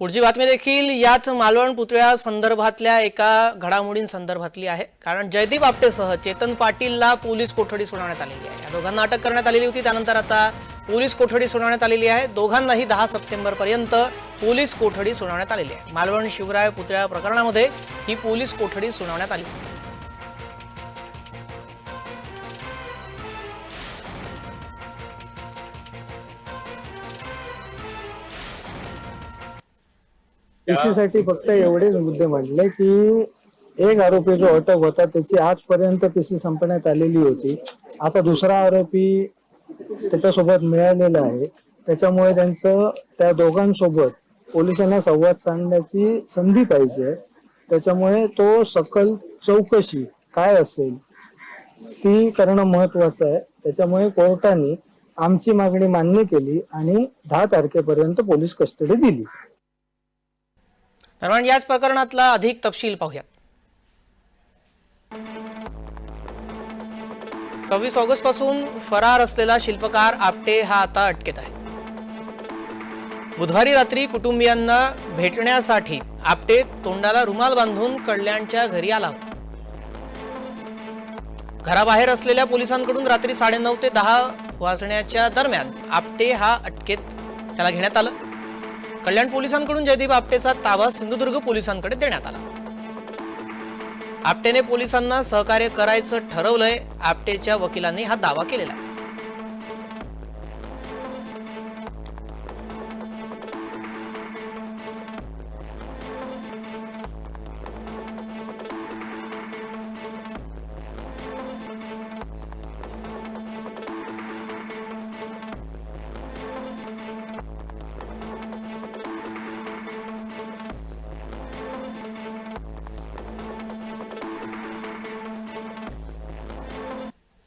पुढची बातमी देखील याच मालवण पुतळ्या संदर्भातल्या एका घडामोडींसंदर्भातली आहे. कारण जयदीप आपटेसह चेतन पाटीलला पोलीस कोठडी सुनावण्यात आलेली आहे. या दोघांना अटक करण्यात आलेली होती. त्यानंतर आता पोलीस कोठडी सुनावण्यात आलेली आहे. दोघांनाही दहा सप्टेंबरपर्यंत पोलीस कोठडी सुनावण्यात आलेली आहे. मालवण शिवराय पुतळ्या प्रकरणामध्ये ही पोलीस कोठडी सुनावण्यात आली पीसीसाठी फक्त एवढेच मुद्दे मांडले की एक आरोपी जो अटक होता त्याची आजपर्यंत पीसी संपण्यात आलेली होती. आता दुसरा आरोपी त्याच्यासोबत मिळालेला आहे. त्याच्यामुळे त्यांचं त्या दोघांसोबत पोलिसांना संवाद साधण्याची संधी पाहिजे. त्याच्यामुळे तो सकल चौकशी काय असेल ती करणं महत्वाचं आहे. त्याच्यामुळे कोर्टाने आमची मागणी मान्य केली आणि दहा तारखेपर्यंत पोलीस कस्टडी दिली. दरम्यान याच प्रकरणातला अधिक तपशील पाहूयात. सव्वीस ऑगस्टपासून फरार असलेला शिल्पकार आपटे हा आता अटकेत आहे. बुधवारी रात्री कुटुंबियांना भेटण्यासाठी आपटे तोंडाला रुमाल बांधून कल्याणच्या घरी आला होता. घराबाहेर असलेल्या पोलिसांकडून रात्री साडेनऊ ते दहा वाजण्याच्या दरम्यान आपटे हा अटकेत त्याला घेण्यात आलं. कल्याण पोलिसांकडून जयदीप आपटेचा ताबा सिंधुदुर्ग पोलिसांकडे देण्यात आला. आपटेने पोलिसांना सहकार्य करायचं ठरवलंय आपटेच्या वकिलांनी हा दावा केलेला आहे.